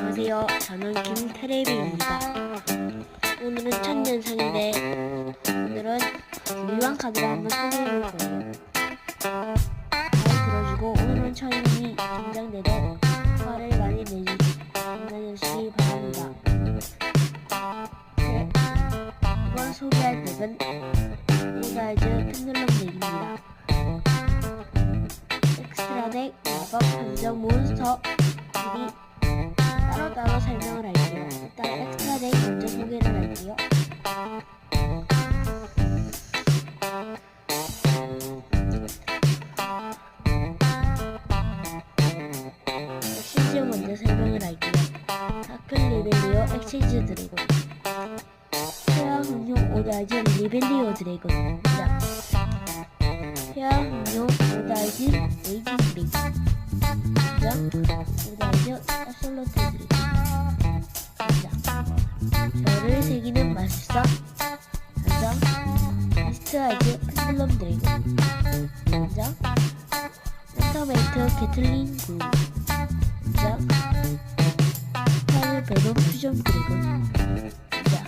안녕하세요. 저는 김테레비입니다. 오늘은 첫 영상인데 오늘은 유한 카드를 한번 소개해볼 거예요. 잘 들어주고 오늘은 처음이 긴장돼도 화를 많이 내주, 내주시기 바랍니다. 네, 이번 소개할 덱은 오다이즈 펜들럼 덱입니다. 엑스트라 덱, 마법, 감정, 몬스터, 미리 따로 따로 설명을 할게요. 일단 엑스트라 덱 먼저 소개를 할게요. 엑시즈 먼저 설명을 할게요. 다크 리벨리오 엑시즈 드래곤 태양 흥룡 오다이즈 리벨리오 드래곤 자 태양 흥룡 오다이즈 레이징 드래곤 구 한장 파일 베nom 퓨전 드래곤 한장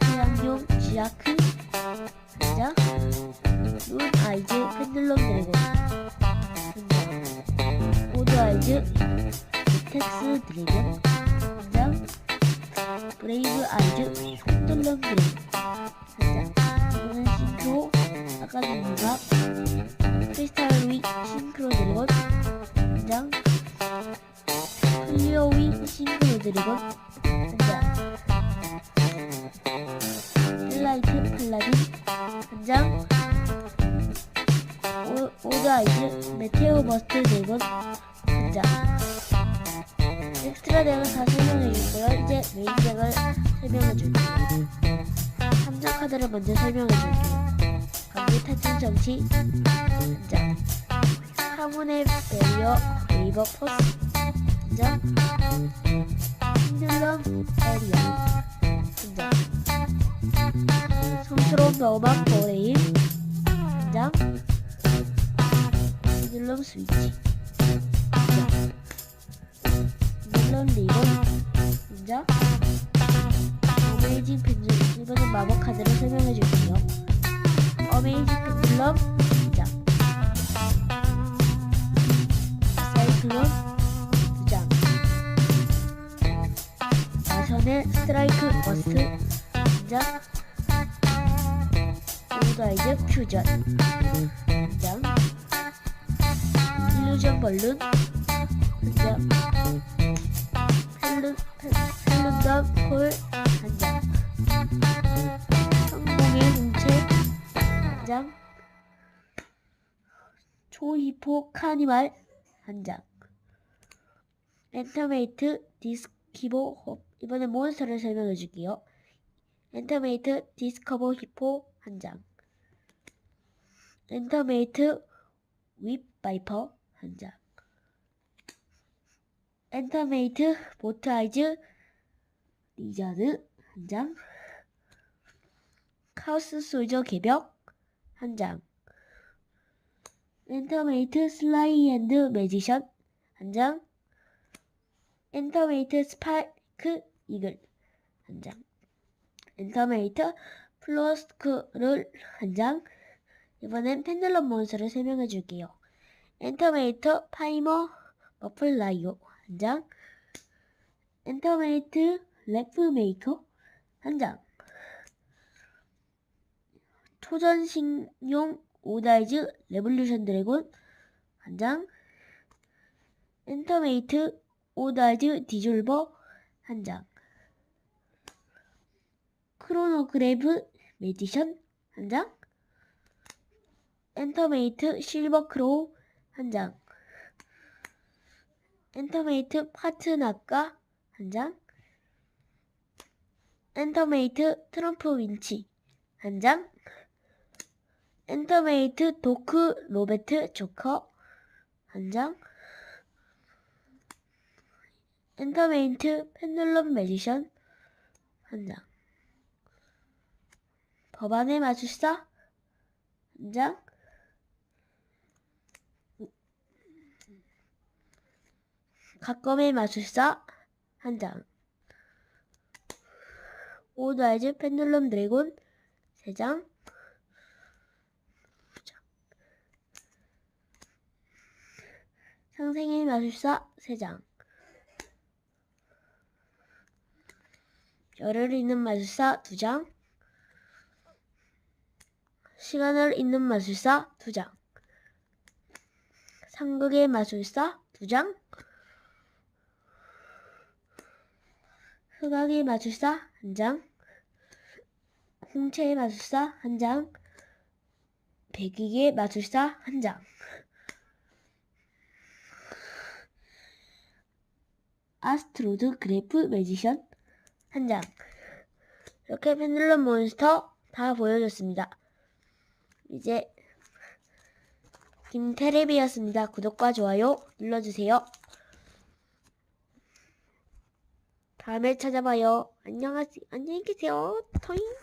태양용 지아크 한장 눈 아이즈 펜들럼 드래곤 오드 아이즈 텍스 드래곤 한장 브레이브 아이즈 펜들럼 드래곤 한장 이거는 싱크로 아까 전문가 크리스탈 위 싱크로 드래곤 한장 클리어 위 싱크로 드래곤 한장 힐라이트 팔라딘 한장 오드 아이즈 메테오 버스트 드래곤 한장 엑스트라 덱을 다 설명해 줄게요. 이제 메인 덱을 설명해 줄게요. 함정 카드를 먼저 설명해 줄게요. 감기 탈출 정치. 한장 하문의 베리어 웨이버 포스. 한장 힘들럼 에리어 한장 성스러운 너만 보레일. 한장 힘들럼 스위치. 물론 리본 인자 어메이징 펜줄 이번엔 마법 카드를 설명해 줄게요 펜줄럼 인자. 사이클론 두장 마션의 스트라이크 버스트 인자. 오다이즈 퓨전 인장 일루전 벌룬 한장 헬룬, 헬룬덤 콜 한장 성공의 장. 초히포 카니발 한 장. 엔터메이트 디스키보 홉 이번엔 몬스터를 설명해 줄게요. 엔터메이트 디스커버 히포 한 장. 엔터메이트 윗 바이퍼 한 장. 엔터메이트 보트 아이즈 리자드 한 장. 카오스 솔저 개벽 한 장. 엔터메이트 슬라이 앤드 매지션 한 장. 엔터메이트 스파이크 이글 한 장. 엔터메이트 플로스크를 한 장. 이번엔 펜들럼 몬스터를 설명해 줄게요. 엔터메이터 파이머 머플 라이오 한 장. 엔터메이트 래프 메이커 한 장 토전식용 오다이즈 레볼루션 드래곤 한 장 엔터메이트 오다이즈 디졸버 한 장 크로노그래브 메디션 한 장 엔터메이트 실버크로우 한 장 엔터메이트 파트나까 한장 엔터메이트 트럼프 윈치 한 장 엔터메이트 도크 로베트 조커. 한 장. 엔터메이트 펜들럼 매지션. 한 장. 법안의 마술사. 한장. 각검의 마술사. 한 장. 오드아이즈 펜들럼 드래곤. 세 장. 상생의 마술사 세 장. 열을 잇는 마술사 두 장. 시간을 잇는 마술사 두 장. 상극의 마술사 두 장. 흑악의 마술사 한 장. 홍채의 마술사 한 장. 백익의 마술사 한 장. 아스트로드 그래프 매지션 한 장. 이렇게 펜들럼 몬스터 다 보여줬습니다. 이제 김테레비였습니다. 구독과 좋아요 눌러주세요. 다음에 찾아봐요. 안녕하세요. 안녕히 계세요. 토잉.